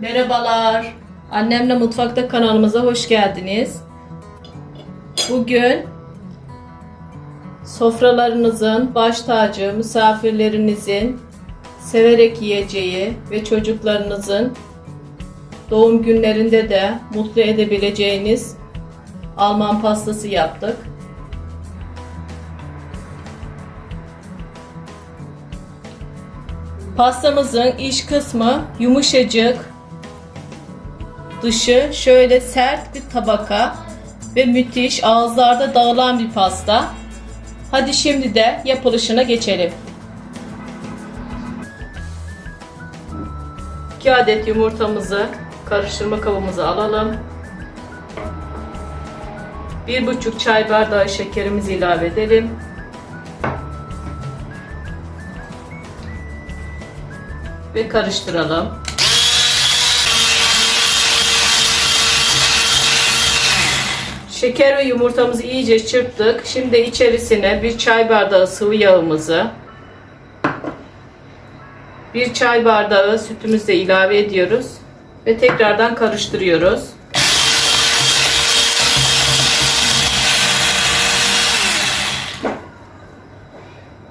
Merhabalar. Annemle Mutfakta kanalımıza hoş geldiniz. Bugün sofralarınızın baş tacı, misafirlerinizin severek yiyeceği ve çocuklarınızın doğum günlerinde de mutlu edebileceğiniz Alman pastası yaptık. Pastamızın iç kısmı yumuşacık, dışı şöyle sert bir tabaka ve müthiş ağızlarda dağılan bir pasta. Hadi şimdi de yapılışına geçelim. 2 adet yumurtamızı karıştırma kabımıza alalım. 1,5 çay bardağı şekerimizi ilave edelim. Ve karıştıralım. Şeker ve yumurtamızı iyice çırptık. Şimdi içerisine bir çay bardağı sıvı yağımızı, bir çay bardağı sütümüzü de ilave ediyoruz ve tekrardan karıştırıyoruz.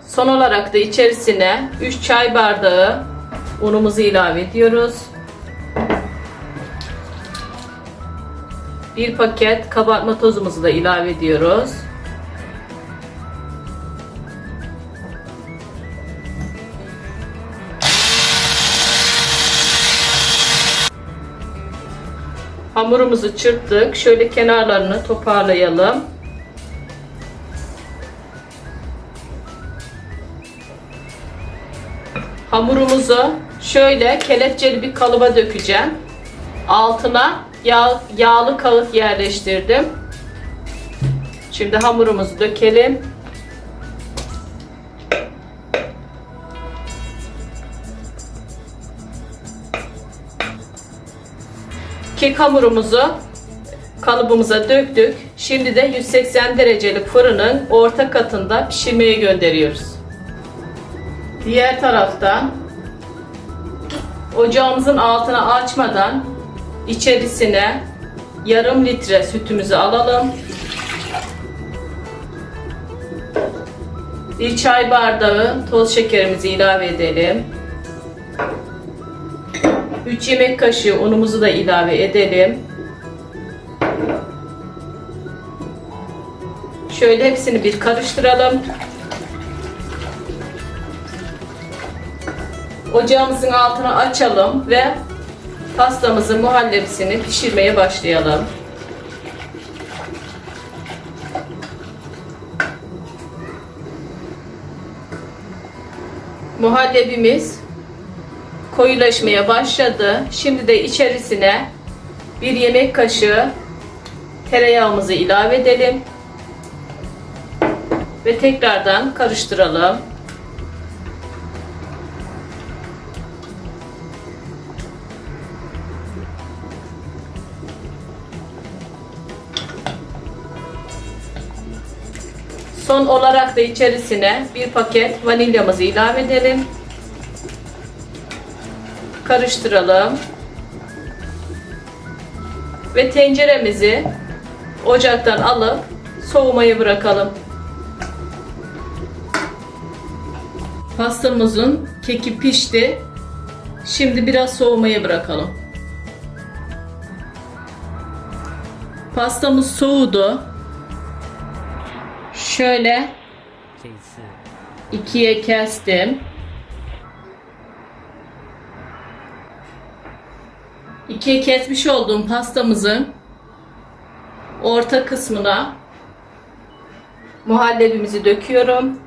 Son olarak da içerisine 3 çay bardağı unumuzu ilave ediyoruz. Bir paket kabartma tozumuzu da ilave ediyoruz. Hamurumuzu çırptık. Şöyle kenarlarını toparlayalım. Hamurumuzu şöyle kelepçeli bir kalıba dökeceğim. Altına yağ, yağlı kağıt yerleştirdim. Şimdi hamurumuzu dökelim. Kek hamurumuzu kalıbımıza döktük. Şimdi de 180 derecelik fırının orta katında pişirmeye gönderiyoruz. Diğer taraftan ocağımızın altını açmadan içerisine yarım litre sütümüzü alalım. Bir çay bardağı toz şekerimizi ilave edelim. 3 yemek kaşığı unumuzu da ilave edelim. Şöyle hepsini bir karıştıralım. Ocağımızın altını açalım ve pastamızın muhallebisini pişirmeye başlayalım. Muhallebimiz koyulaşmaya başladı. Şimdi de içerisine bir yemek kaşığı tereyağımızı ilave edelim. Ve tekrardan karıştıralım. Son olarak da içerisine bir paket vanilyamızı ilave edelim. Karıştıralım. Ve tenceremizi ocaktan alıp soğumaya bırakalım. Pastamızın keki pişti. Şimdi biraz soğumaya bırakalım. Pastamız soğudu. Şöyle ikiye kestim. İkiye kesmiş olduğum pastamızın orta kısmına muhallebimizi döküyorum.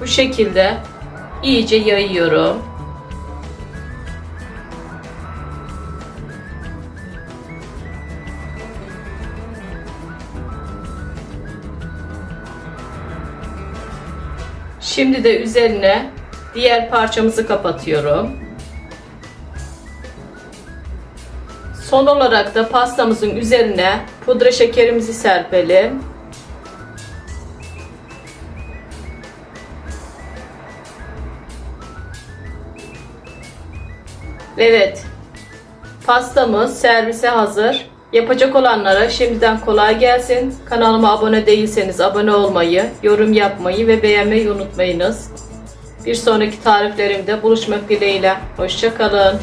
Bu şekilde iyice yayıyorum. Şimdi de üzerine diğer parçamızı kapatıyorum. Son olarak da pastamızın üzerine pudra şekerimizi serpelim. Evet. Pastamız servise hazır. Yapacak olanlara şimdiden kolay gelsin. Kanalıma abone değilseniz abone olmayı, yorum yapmayı ve beğenmeyi unutmayınız. Bir sonraki tariflerimde buluşmak dileğiyle. Hoşçakalın.